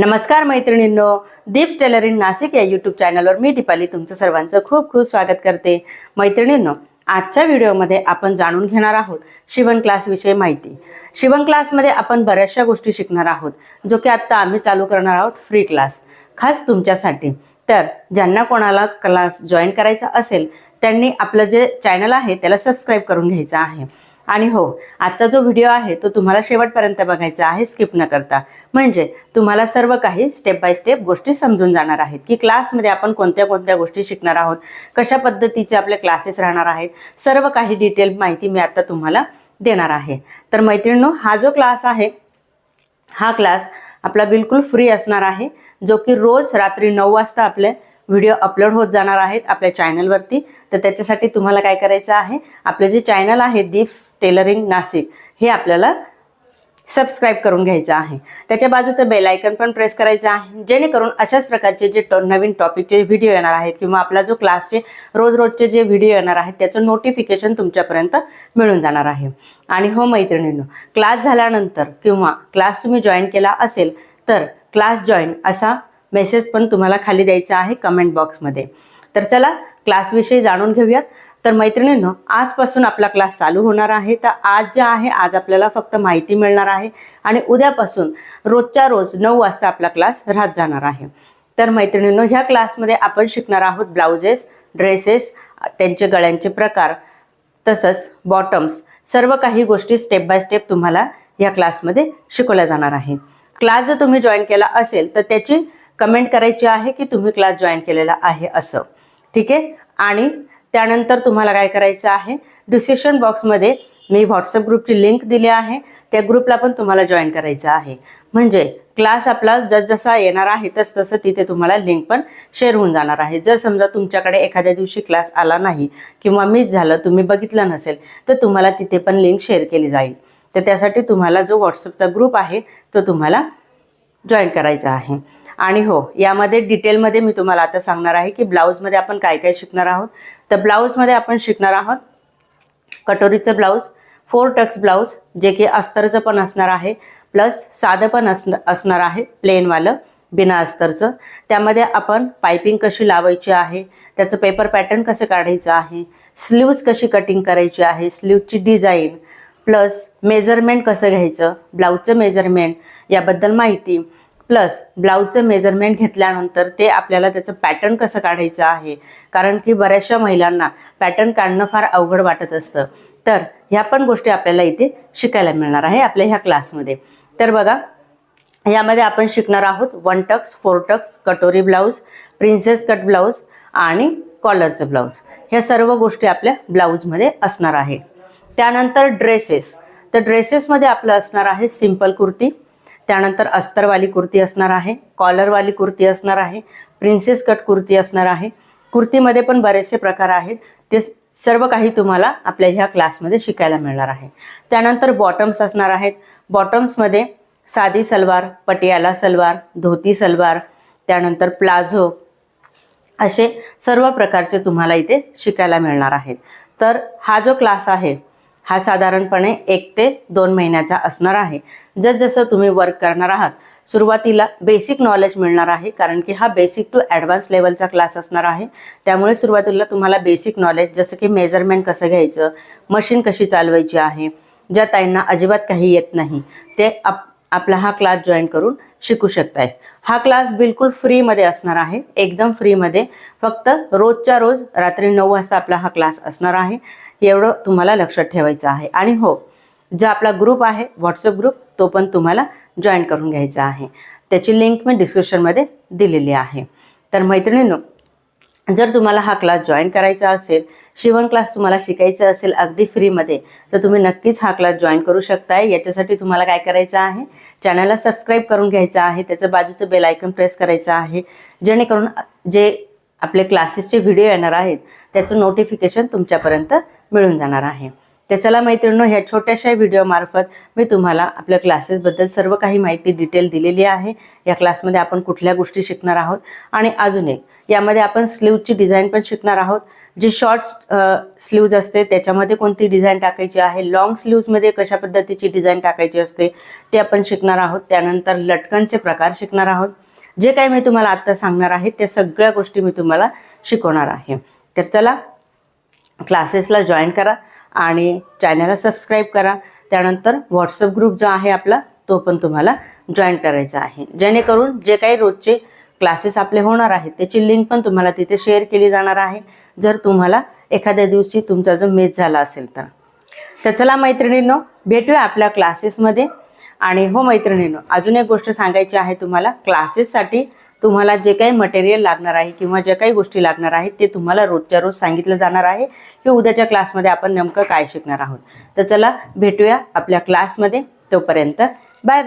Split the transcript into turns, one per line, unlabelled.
नमस्कार मैत्रिणींनो दीप्स टेलरिंग नाशिक या यूट्यूब चॅनलवर मी दीपाली तुमचं सर्वांचं खूप खूप स्वागत करते. मैत्रिणींनो आजच्या व्हिडिओमध्ये आपण जाणून घेणार आहोत शिवण क्लासविषयी माहिती. शिवण क्लासमध्ये आपण बऱ्याचशा गोष्टी शिकणार आहोत जो की आत्ता आम्ही चालू करणार आहोत फ्री क्लास खास तुमच्यासाठी. तर ज्यांना कोणाला क्लास जॉईन करायचा असेल त्यांनी आपलं जे चॅनल आहे त्याला सबस्क्राईब करून घ्यायचं आहे. आणि हो आजचा जो व्हिडिओ आहे तो तुम्हाला शेवटपर्यंत बघायचा आहे स्किप न करता. म्हणजे तुम्हाला सर्व काही स्टेप बाय स्टेप गोष्टी समजून जाणार आहेत की क्लासमध्ये आपण कोणत्या कोणत्या गोष्टी शिकणार आहोत कशा पद्धतीचे आपले क्लासेस राहणार आहेत सर्व काही डिटेल माहिती मी आता तुम्हाला देणार आहे. तर मैत्रिणींनो हा जो क्लास आहे हा क्लास आपला बिलकुल फ्री असणार आहे जो की रोज रात्री नऊ वाजता आपले व्हिडिओ अपलोड होत जाणार आहेत आपल्या चॅनलवरती. तर त्याच्यासाठी तुम्हाला काय करायचं आहे आपलं जे चॅनल आहे दीप्स टेलरिंग नाशिक हे आपल्याला सबस्क्राईब करून घ्यायचं आहे. त्याच्या बाजूचं बेल आयकन पण प्रेस करायचं आहे. जेणेकरून अशाच प्रकारचे जे टॉ- नवीन टॉपिकचे व्हिडिओ येणार आहेत किंवा आपला जो क्लासचे रोज रोजचे जे व्हिडिओ येणार आहेत त्याचं नोटिफिकेशन तुमच्यापर्यंत मिळून जाणार आहे. आणि हो मैत्रिणींनो क्लास झाल्यानंतर किंवा क्लास तुम्ही जॉईन केला असेल तर क्लास जॉईन असा मेसेज पण तुम्हाला खाली द्यायचा आहे कमेंट बॉक्समध्ये तर चला क्लासविषयी जाणून घेऊयात. तर मैत्रिणींनो आजपासून आपला क्लास चालू होणार आहे. तर आज जे आहे आज आपल्याला फक्त माहिती मिळणार आहे. आणि उद्यापासून रोजच्या रोज नऊ वाजता आपला क्लास राहत जाणार आहे. तर मैत्रिणींनो ह्या क्लासमध्ये आपण शिकणार आहोत ब्लाउजेस ड्रेसेस त्यांचे गळ्यांचे प्रकार तसंच बॉटम्स सर्व काही गोष्टी स्टेप बाय स्टेप तुम्हाला या क्लासमध्ये शिकवल्या जाणार आहे. क्लास जर तुम्ही जॉईन केला असेल तर त्याची कमेंट करायची आहे की तुम्ही क्लास जॉईन केलेला आहे असं. ठीक आहे? आणि त्यानंतर तुम्हाला काय करायचं आहे? डिसिशन बॉक्समध्ये मी व्हॉट्सअप ग्रुपची लिंक दिली आहे. त्या ग्रुपला पण तुम्हाला जॉईन करायचं आहे. म्हणजे क्लास आपला जसजसा येणार आहे तस तसं तिथे तुम्हाला लिंक पण शेअर होऊन जाणार आहे. जर समजा तुमच्याकडे एखाद्या दिवशी क्लास आला नाही किंवा मिस झालं तुम्ही बघितलं नसेल तर तुम्हाला तिथे पण लिंक शेअर केली जाईल. तर त्यासाठी तुम्हाला जो व्हॉट्सअपचा ग्रुप आहे तो तुम्हाला जॉईन करायचं आहे. आणि हो यामध्ये डिटेलमध्ये मी तुम्हाला आता सांगणार आहे की ब्लाऊजमध्ये आपण काय काय शिकणार आहोत. तर ब्लाऊजमध्ये आपण शिकणार आहोत कटोरीचं ब्लाऊज फोर टक्स ब्लाऊज जे की अस्तरचं पण असणार आहे प्लस साधं पण असण असणार आहे प्लेनवालं बिना अस्तरचं. त्यामध्ये आपण पायपिंग कशी लावायची आहे त्याचं पेपर पॅटर्न कसं काढायचं आहे स्लीव्ज कशी कटिंग करायची आहे स्लीवची डिझाईन प्लस मेजरमेंट कसं घ्यायचं? ब्लाऊजचं मेजरमेंट याबद्दल माहिती. प्लस ब्लाऊजचं मेजरमेंट घेतल्यानंतर ते आपल्याला त्याचं पॅटर्न कसं काढायचं आहे? कारण की बऱ्याचशा महिलांना पॅटर्न काढणं फार अवघड वाटत असतं. तर ह्या पण गोष्टी आपल्याला इथे शिकायला मिळणार आहे आपल्या ह्या क्लासमध्ये. तर बघा यामध्ये आपण शिकणार आहोत वन टक्स फोर टक्स कटोरी ब्लाऊज प्रिन्सेस कट ब्लाऊज आणि कॉलरचं ब्लाऊज. ह्या सर्व गोष्टी आपल्या ब्लाऊजमध्ये असणार आहे. त्यानंतर ड्रेसेस तर ड्रेसेसमध्ये आपलं असणार आहे सिंपल कुर्ती. त्यानंतर अस्तरवाली कुर्ती असणार आहे कॉलरवाली कुर्ती असणार आहे प्रिन्सेस कट कुर्ती असणार आहे. कुर्तीमध्ये पण बरेचसे प्रकार आहेत. ते सर्व काही तुम्हाला आपल्या ह्या क्लासमध्ये शिकायला मिळणार आहे. त्यानंतर बॉटम्स असणार आहेत. बॉटम्समध्ये साधी सलवार पटियाला सलवार धोती सलवार त्यानंतर प्लाझो असे सर्व प्रकारचे तुम्हाला इथे शिकायला मिळणार आहेत. तर हा जो क्लास आहे हा साधारणपणे एक ते दोन महिन्याचा असणार आहे. जसजसं तुम्ही वर्क करणार आहात सुरुवातीला बेसिक नॉलेज मिळणार आहे कारण की हा बेसिक टू ॲडव्हान्स लेवलचा क्लास असणार आहे. त्यामुळे सुरुवातीला तुम्हाला बेसिक नॉलेज जसं की मेजरमेंट कसं घ्यायचं मशीन कशी चालवायची आहे ज्या ताईंना अजिबात काही येत नाही ते आप आपला हा क्लास जॉईन करून शिकू शकताय हा क्लास बिलकुल फ्रीमध्ये असणार आहे. एकदम फ्रीमध्ये फक्त रोजच्या रोज रात्री नऊ वाजता आपला हा क्लास असणार आहे. एवढं तुम्हाला लक्षात ठेवायचं आहे. आणि हो जो आपला ग्रुप आहे व्हॉट्सअप ग्रुप तो पण तुम्हाला जॉईन करून घ्यायचा आहे. त्याची लिंक मी डिस्क्रिप्शनमध्ये दिलेली आहे. तर मैत्रिणींनो जर तुम्हाला हा क्लास जॉईन करायचा असेल शिवण क्लास तुम्हाला शिकायचा असेल अगदी फ्रीमध्ये तर तुम्ही नक्कीच हा क्लास जॉईन करू शकताय. याच्यासाठी तुम्हाला काय करायचं आहे? चॅनलला सबस्क्राईब करून घ्यायचं आहे. त्याचं बाजूचं बेल आयकन प्रेस करायचं आहे. जेणेकरून जे आपले क्लासेसचे व्हिडिओ येणार आहेत त्याचं नोटिफिकेशन तुमच्यापर्यंत मिळून जाणार आहे. तर चला मैत्रिणी ह्या छोट्याशा व्हिडिओमार्फत मी तुम्हाला आपल्या क्लासेसबद्दल सर्व काही माहिती डिटेल दिलेली आहे. या क्लासमध्ये आपण कुठल्या गोष्टी शिकणार आहोत? आणि अजून एक यामध्ये आपण स्लीवची डिझाईन पण शिकणार आहोत. जी शॉर्ट स्लीव्ज असते त्याच्यामध्ये कोणती डिझाईन टाकायची आहे? लॉंग स्लीव्जमध्ये कशा पद्धतीची डिझाईन टाकायची असते ते आपण शिकणार आहोत. त्यानंतर लटकनचे प्रकार शिकणार आहोत. जे काही मी तुम्हाला आत्ता सांगणार आहे त्या सगळ्या गोष्टी मी तुम्हाला शिकवणार आहे. तर चला क्लासेसला जॉईन करा. आणि चॅनलला सबस्क्राईब करा. त्यानंतर व्हॉट्सअप ग्रुप जो आहे आपला तो पण तुम्हाला जॉईन करायचा आहे. जेणेकरून जे काही रोजचे क्लासेस आपले होणार आहेत त्याची लिंक पण तुम्हाला तिथे शेअर केली जाणार आहे. जर तुम्हाला एखाद्या दिवशी तुमचा जो मिस झाला असेल तर. तर चला मैत्रिणींनो भेटूया आपल्या क्लासेसमध्ये आणि हो मैत्रिणींनो अजून एक गोष्ट सांगायची आहे तुम्हाला. क्लासेससाठी तुम्हाला जे काही मटेरियल लागणार आहे किंवा ज्या काही गोष्टी लागणार आहेत ते तुम्हाला रोजच्या रोज सांगितलं जाणार आहे की उद्याच्या क्लासमध्ये आपण नेमकं काय शिकणार आहोत. तर चला भेटूया आपल्या क्लासमध्ये तोपर्यंत. Bye bye